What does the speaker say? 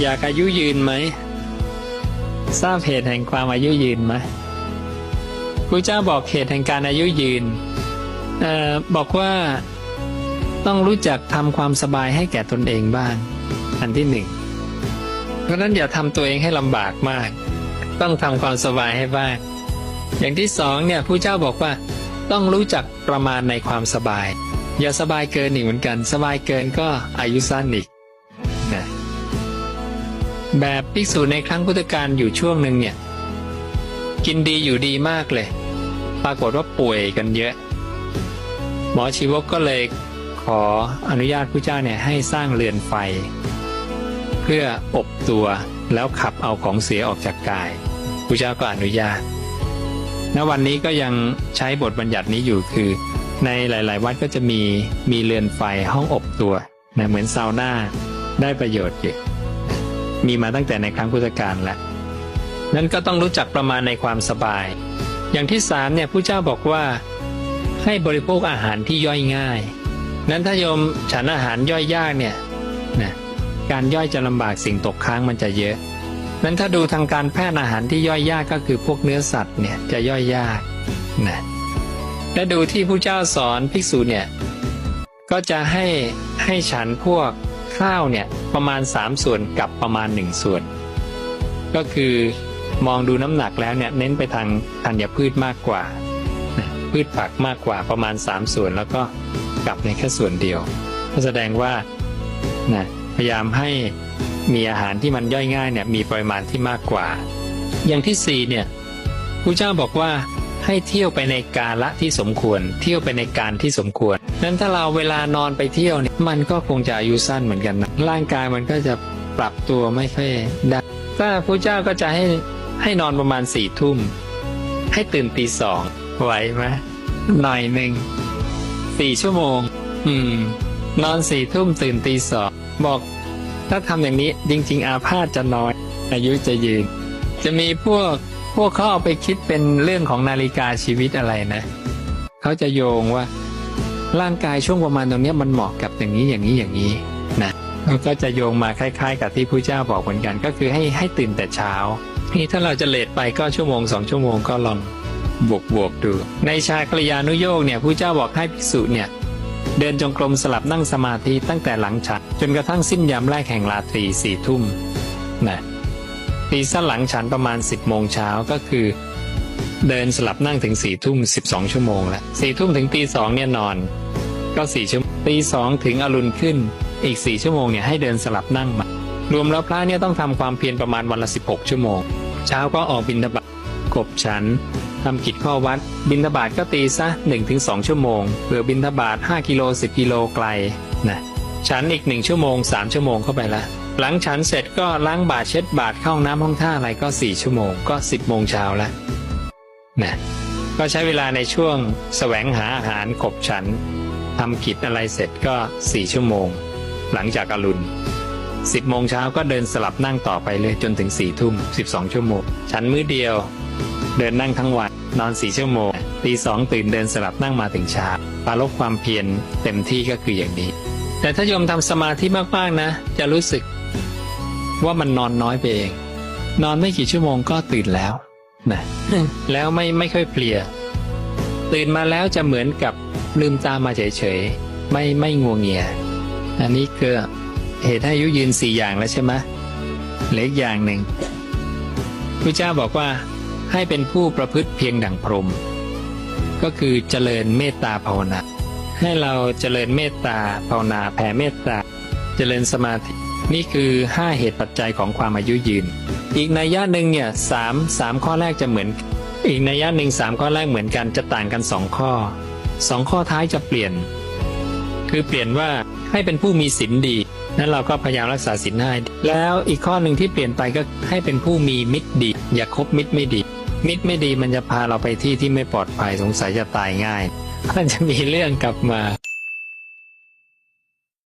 อยากอายุยืนไหม ทราบเหตุแห่งความอายุยืนไหมพระเจ้าบอกเหตุแห่งการอายุยืนออบอกว่าต้องรู้จักทำความสบายให้แก่ตนเองบ้าง อันที่หนึ่ง เพราะนั้นอย่าทำตัวเองให้ลำบากมาก ต้องทำความสบายให้บ้าง อย่างที่สองเนี่ยผู้เจ้าบอกว่า ต้องรู้จักประมาณในความสบาย อย่าสบายเกินอีกเหมือนกัน สบายเกินก็อายุสั้นอีก แบบภิกษุในครั้งพุทธกาลอยู่ช่วงหนึ่งเนี่ย กินดีอยู่ดีมากเลย ปรากฏว่าป่วยกันเยอะ หมอชีวกก็เลยขออนุญาตผู้เจ้าเนี่ยให้สร้างเรือนไฟ เพื่ออบตัวแล้วขับเอาของเสียออกจากกายผู้เจ้าก็อนุญาตณวันนี้ก็ยังใช้บทบัญญัตินี้อยู่คือ ในหลาย ๆ วัดก็จะมีมีเรือนไฟห้องอบตัวนะเหมือนซาวน่าได้ประโยชน์อยู่ มีมาตั้งแต่ในครั้งพุทธกาลแล้วนั้นก็ต้องรู้จักประมาณในความสบาย อย่างที่สามเนี่ยผู้เจ้าบอกว่า ให้บริโภคอาหารที่ย่อยง่าย นั้นถ้าโยมฉันอาหารย่อยยากเนี่ยนะการย่อยจะลำบากสิ่งตกค้างมันจะเยอะ นั้นถ้าดูทางการแพทย์อาหารที่ย่อยยากก็คือพวกเนื้อสัตว์เนี่ยจะย่อยยากนะและดูที่ผู้เจ้าสอนภิกษุเนี่ยก็จะให้ให้ฉันพวก ข้าวเนี่ยประมาณ 3 ส่วนกับประมาณ 1 ส่วน ก็คือมองดูน้ำหนักแล้วเนี่ยเน้นไปทางธัญพืชมากกว่า พืชผักมากกว่าประมาณ 3 ส่วนแล้วก็กลับในแค่ส่วนเดียว ก็แสดงว่านะพยายามให้มีอาหารที่มันย่อยง่ายเนี่ยมีปริมาณที่มากกว่า อย่างที่สี่เนี่ยพระเจ้าบอกว่า ให้เที่ยวไปในกาละที่สมควร เที่ยวไปในการที่สมควร นั้นถ้าเราเวลานอนไปเที่ยวเนี่ยมันก็คงจะอายุสั้นเหมือนกันนะร่างกายมันก็จะปรับตัวไม่ค่อยได้ถ้าพระเจ้าก็จะให้ให้นอนประมาณสี่ทุ่ม ให้ตื่นตีสองไหวไหมหน่อยหนึ่งสี่ชั่วโมง อืม นอนสี่ทุ่มตื่นตีสองบอก ถ้าทำอย่างนี้จริง ๆ อาพาธจะน้อย อายุจะยืน จะมีพวก พวกเขาเอาไปคิดเป็นเรื่องของนาฬิกาชีวิตอะไรนะ เขาจะโยงว่าร่างกายช่วงประมาณตรงนี้มันเหมาะกับอย่างนี้อย่างนี้อย่างนี้นะเขาก็จะโยงมาคล้าย ๆ กับที่ผู้เจ้าบอกเหมือนกัน ก็คือให้ให้ตื่นแต่เช้า นี่ถ้าเราจะเลทไปก็ชั่วโมงสองชั่วโมงก็ลองบวกบวกดู ในชาคริยานุโยกเนี่ยผู้เจ้าบอกให้ภิกษุเนี่ยเดินจงกรมสลับนั่งสมาธิตั้งแต่หลังฉันจนกระทั่งสิ้นยามแรกแห่งราตรีสี่ทุ่มนะ ตีสั้นหลังฉันประมาณ 10 โมงเช้าก็คือ เดินสลับนั่งถึงสี่ทุ่มสิบสองชั่วโมงละสี่ทุ่มถึงตีสองเนี่ยนอน ก็สี่ชั่วโมงตีสองถึงอรุณขึ้นอีกสี่ชั่วโมงเนี่ยให้เดินสลับนั่งมารวมแล้วพระเนี่ยต้องทำความเพียรประมาณวันละ 16 ชั่วโมง เช้าก็ออกบิณฑบาตกบฉันทำกิจข้อวัด บิณฑบาตก็ตีซะ 1-2 ชั่วโมงเผื่อบิณฑบาต5กิโล 10 กิโลไกลนะ ฉันอีก1ชั่วโมง3ชั่วโมงเข้าไปละหลังฉันเสร็จก็ล้างบาตรเช็ดบาตรเข้าห้องน้ำห้องท่าอะไรก็4ชั่วโมงก็10โมงเช้าละนะก็ใช้เวลาในช่วงแสวงหาอาหารขบฉันทำกิจอะไรเสร็จก็4ชั่วโมง หลังจากอรุณสิบโมงเช้าก็เดินสลับนั่งต่อไปเลยจนถึงสี่ทุ่มสิบสองชั่วโมง ฉันมื้อเดียว เดินนั่งทั้งวันนอนสี่ชั่วโมงตีสองตื่นเดินสลับนั่งมาถึงเช้าปาลบความเพียรเต็มที่ก็คืออย่างนี้ แต่ถ้าโยมทำสมาธิมากๆนะ จะรู้สึกว่ามันนอนน้อยไปเอง นอนไม่กี่ชั่วโมงก็ตื่นแล้วนะแล้วไม่ไม่ค่อยเพลีย ตื่นมาแล้วจะเหมือนกับลืมตามาเฉยๆไม่ไม่งัวงเงีย อันนี้คือเหตุให้อายุยืนสี่อย่างแล้วใช่ไหมเหล็กอย่างหนึ่งพระเจ้าบอกว่าให้เป็นผู้ประพฤติเพียงดั่งพรหมก็คือเจริญเมตตาภาวนา ให้เราเจริญเมตตาภาวนาแผ่เมตตา เจริญสมาธิ นี่คือห้าเหตุปัจจัยของความอายุยืน อีกนัยยะหนึ่งเนี่ยสามสามข้อแรกจะเหมือน อีกนัยยะหนึ่งสามข้อแรกเหมือนกันจะต่างกันสองข้อสองข้อท้ายจะเปลี่ยน คือเปลี่ยนว่าให้เป็นผู้มีศีลดีนั้นเราก็พยายามรักษาศีลให้แล้วอีกข้อหนึ่งที่เปลี่ยนไปก็ให้เป็นผู้มีมิตรดี อย่าคบมิตรไม่ดี มิตรไม่ดีมันจะพาเราไปที่ที่ไม่ปลอดภัยสงสัยจะตายง่าย มันจะมีเรื่องกลับมา